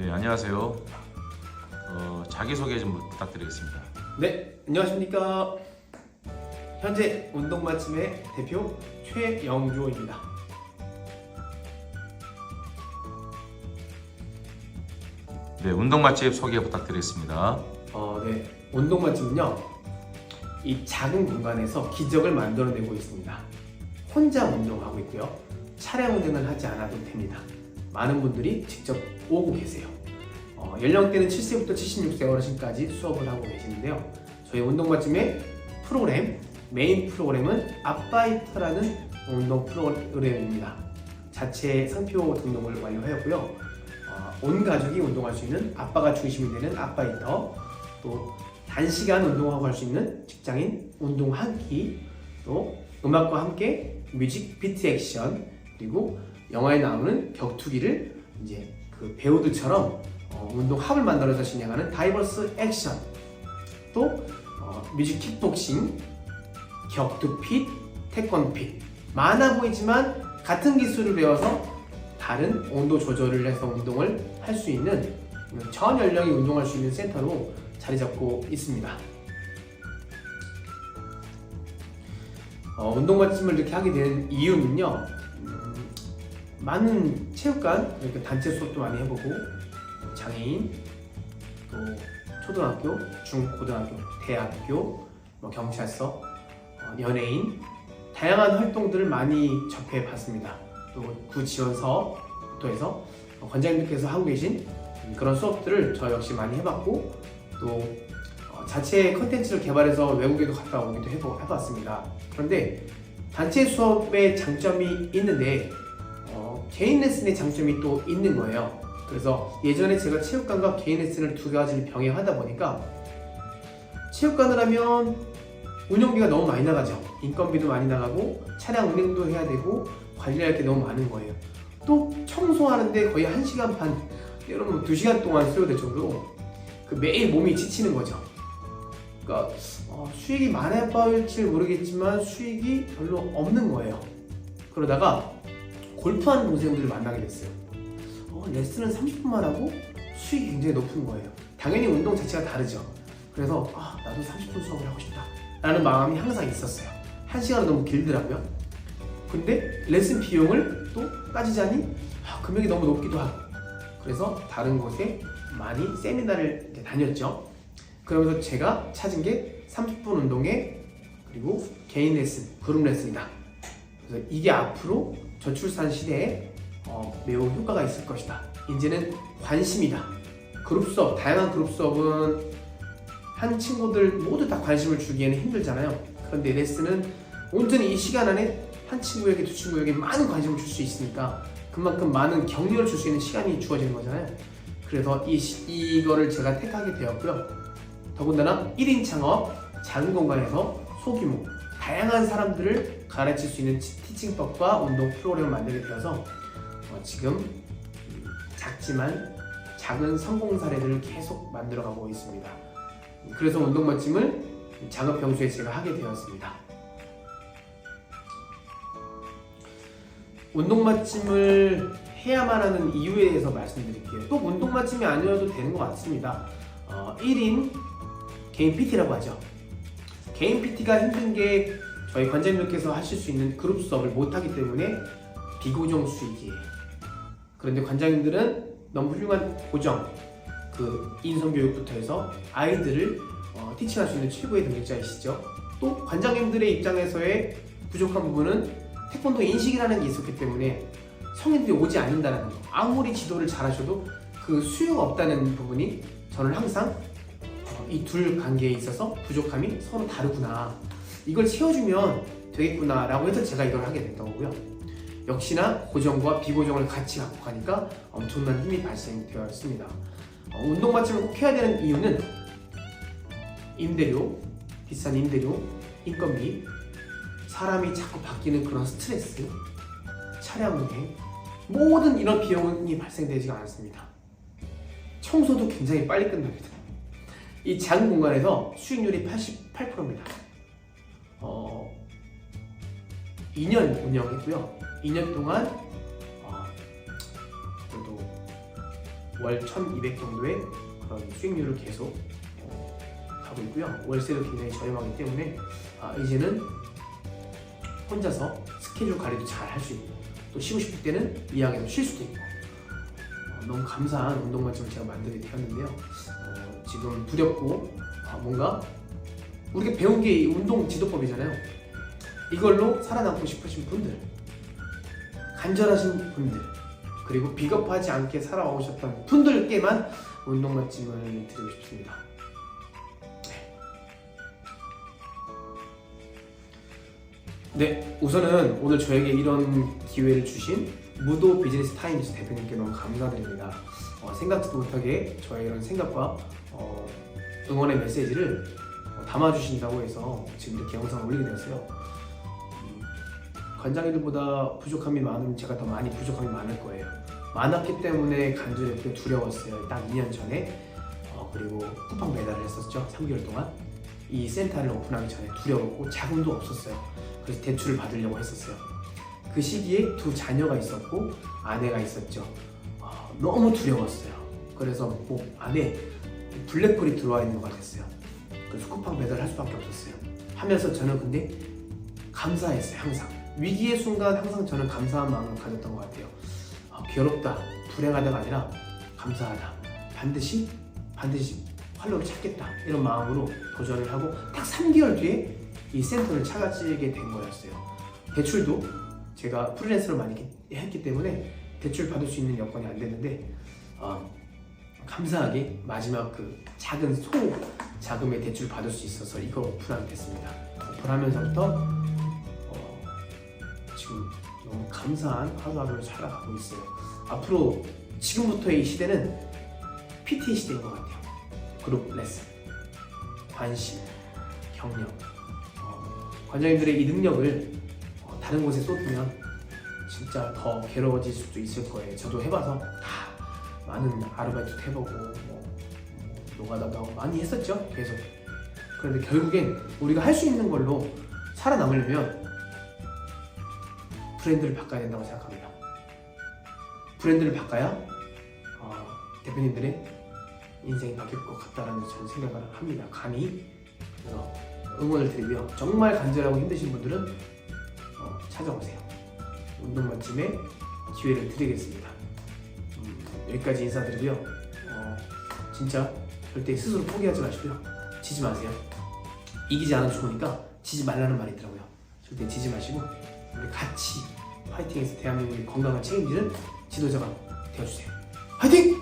네, 안녕하세요. 어, 자기소개 좀 부탁드리겠습니다. 네, 안녕하십니까. 현재 운동 맛집의 대표 최영조입니다. 네, 운동 맛집 소개 부탁드리겠습니다. 어, 네, 운동 맛집은요. 이 작은 공간에서 기적을 만들어내고 있습니다. 혼자 운동하고 있고요. 차량 운행을 하지 않아도 됩니다. 많은 분들이 직접 오고 계세요. 어, 연령대는 7세부터 76세 어르신까지 수업을 하고 계시는데요. 저희 운동 맛집의 프로그램 메인 프로그램은 아빠이터라는 운동 프로그램입니다. 자체 상표 등록을 완료하였고요. 어, 온 가족이 운동할 수 있는 아빠가 중심이 되는 아빠이터 또 단시간 운동하고 할 수 있는 직장인 운동 한 끼, 또 음악과 함께 뮤직 비트 액션, 그리고 영화에 나오는 격투기를 이제 그 배우들처럼 어, 운동 합을 만들어서 진행하는 다이버스 액션, 또 어, 뮤직 킥복싱, 격투 핏, 태권 핏 많아 보이지만 같은 기술을 배워서 다른 온도 조절을 해서 운동을 할 수 있는 전 연령이 운동할 수 있는 센터로 자리 잡고 있습니다. 어, 운동 맛집을 이렇게 하게 된 이유는요. 음, 많은 체육관 이렇게 단체 수업도 많이 해보고 장애인 또 초등학교, 중고등학교, 대학교, 뭐 경찰서, 어, 연예인 다양한 활동들을 많이 접해봤습니다. 또 구지원 사업부터 해서 어, 관장님들께서 하고 계신 음, 그런 수업들을 저 역시 많이 해봤고 또 어, 자체 컨텐츠를 개발해서 외국에도 갔다 오기도 해봤습니다. 그런데 단체 수업의 장점이 있는데 어, 개인 레슨의 장점이 또 있는 거예요. 그래서 예전에 제가 체육관과 개인 레슨을 두 가지를 병행하다 보니까 체육관을 하면 운영비가 너무 많이 나가죠. 인건비도 많이 나가고 차량 운행도 해야 되고 관리할 게 너무 많은 거예요. 또 청소하는데 거의 1시간 반, 여러분 2시간 동안 소요될 정도로 그 매일 몸이 지치는 거죠. 그러니까 어, 수익이 많아 보일지 모르겠지만 수익이 별로 없는 거예요. 그러다가 골프하는 동생들을 만나게 됐어요. 어, 레슨은 30분만 하고 수익이 굉장히 높은 거예요. 당연히 운동 자체가 다르죠. 그래서 아, 나도 30분 수업을 하고 싶다. 라는 마음이 항상 있었어요. 한 시간은 너무 길더라고요. 근데 레슨 비용을 또 따지자니 아, 금액이 너무 높기도 하고 그래서 다른 곳에 많이 세미나를 다녔죠. 그러면서 제가 찾은 게 30분 운동에 그리고 개인 레슨, 그룹 레슨이다. 그래서 이게 앞으로 저출산 시대에 어, 매우 효과가 있을 것이다. 이제는 관심이다. 그룹 수업, 다양한 그룹 수업은 한 친구들 모두 다 관심을 주기에는 힘들잖아요. 그런데 레슨은 온전히 이 시간 안에 한 친구에게 두 친구에게 많은 관심을 줄 수 있으니까 그만큼 많은 격려를 줄 수 있는 시간이 주어지는 거잖아요. 그래서 이, 시- 이거를 제가 택하게 되었고요. 더군다나 1인 창업, 작은 공간에서 소규모, 다양한 사람들을 가르칠 수 있는 치- 티칭법과 운동 프로그램을 만들게 되어서 어, 지금 음, 작지만 작은 성공 사례들을 계속 만들어가고 있습니다. 그래서 운동 맛집을 작업 평소에 제가 하게 되었습니다. 운동 맛집을 해야만 하는 이유에 대해서 말씀드릴게요. 또 운동 맛집이 아니어도 되는 것 같습니다. 어, 1인 개인 PT라고 하죠. 개인 PT가 힘든 게 저희 관장님께서 하실 수 있는 그룹 수업을 못 하기 때문에 비고정 수익이에요. 그런데 관장님들은 너무 훌륭한 고정, 그 인성 교육부터 해서 아이들을 어, 티칭할 수 있는 최고의 능력자이시죠. 또 관장님들의 입장에서의 부족한 부분은 태권도 인식이라는 게 있었기 때문에 성인들이 오지 않는다는 거. 아무리 지도를 잘하셔도 그 수요가 없다는 부분이 저는 항상 어, 이 둘 관계에 있어서 부족함이 서로 다르구나. 이걸 채워주면 되겠구나 라고 해서 제가 이걸 하게 됐던 거고요. 역시나 고정과 비고정을 같이 갖고 가니까 엄청난 힘이 발생되었습니다. 어, 운동 맛집을 꼭 해야 되는 이유는 임대료, 비싼 임대료, 인건비, 사람이 자꾸 바뀌는 그런 스트레스, 차량 운행, 모든 이런 비용이 발생되지가 않습니다. 청소도 굉장히 빨리 끝납니다. 이 작은 공간에서 수익률이 88%입니다. 어, 2년 운영했고요. 2년 동안 어, 그래도 월 1,200 정도의 그런 수익률을 계속 어, 가고 있고요. 월세도 굉장히 저렴하기 때문에 아, 이제는 혼자서 스케줄 관리도 잘 할 수 있고 또 쉬고 싶을 때는 이야기도 쉴 수도 있고 어, 너무 감사한 운동 맛집을 제가 만들게 되었는데요. 어, 지금 두렵고 아, 뭔가 우리가 배운 게이 운동 지도법이잖아요. 이걸로 살아남고 싶으신 분들, 간절하신 분들, 그리고 비겁하지 않게 살아오셨던 분들께만 운동 맛집을 드리고 싶습니다. 네, 우선은 오늘 저에게 이런 기회를 주신 무도 비즈니스 타임즈 대표님께 너무 감사드립니다. 어, 생각지도 못하게 저의 이런 생각과 어, 응원의 메시지를 어, 담아주신다고 해서 지금 이렇게 영상을 올리게 되었어요. 음, 관장님들보다 부족함이 많으면 제가 더 많이 부족함이 많을 거예요. 많았기 때문에 간절했고 두려웠어요. 딱 2년 전에 어, 그리고 쿠팡 배달을 했었죠. 3개월 동안 이 센터를 오픈하기 전에 두려웠고 자금도 없었어요. 그래서 대출을 받으려고 했었어요. 그 시기에 두 자녀가 있었고 아내가 있었죠. 아, 너무 두려웠어요. 그래서 뭐 안에 블랙홀이 들어와 있는 것 같았어요. 그래서 쿠팡 배달을 할 수밖에 없었어요. 하면서 저는 근데 감사했어요. 항상 위기의 순간 항상 저는 감사한 마음을 가졌던 것 같아요. 아, 괴롭다, 불행하다가 아니라 감사하다. 반드시 반드시 활로를 찾겠다 이런 마음으로 도전을 하고 딱 3개월 뒤에 이 센터를 찾아지게 된 거였어요. 대출도 제가 프리랜서를 많이 했기 때문에 대출 받을 수 있는 여건이 안 됐는데 어, 감사하게 마지막 그 작은 소 자금의 대출 받을 수 있어서 이걸 오픈하게 됐습니다. 오픈하면서부터 어, 지금 너무 감사한 하루하루를 살아가고 있어요. 앞으로 지금부터의 이 시대는 PT 시대인 것 같아요. 그룹 레슨, 관심, 경력. 어, 관장님들의 이 능력을 어, 다른 곳에 쏟으면 진짜 더 괴로워질 수도 있을 거예요. 저도 해봐서 다 많은 아르바이트 해보고 뭐, 뭐 노가다도 하고 많이 했었죠. 계속. 그런데 결국엔 우리가 할 수 있는 걸로 살아남으려면 브랜드를 바꿔야 된다고 생각합니다. 브랜드를 바꿔야 어, 대표님들의 인생이 바뀔 것 같다라는 저는 생각을 합니다. 감히 응원을 드리고요. 정말 간절하고 힘드신 분들은 어, 찾아오세요. 운동 맛집에 기회를 드리겠습니다. 음, 여기까지 인사드리고요. 어, 진짜 절대 스스로 포기하지 마시고요. 지지 마세요. 이기지 않아도 좋으니까 지지 말라는 말이 있더라고요. 절대 지지 마시고 우리 같이 파이팅해서 대한민국의 건강을 책임지는 지도자가 되어주세요. 파이팅!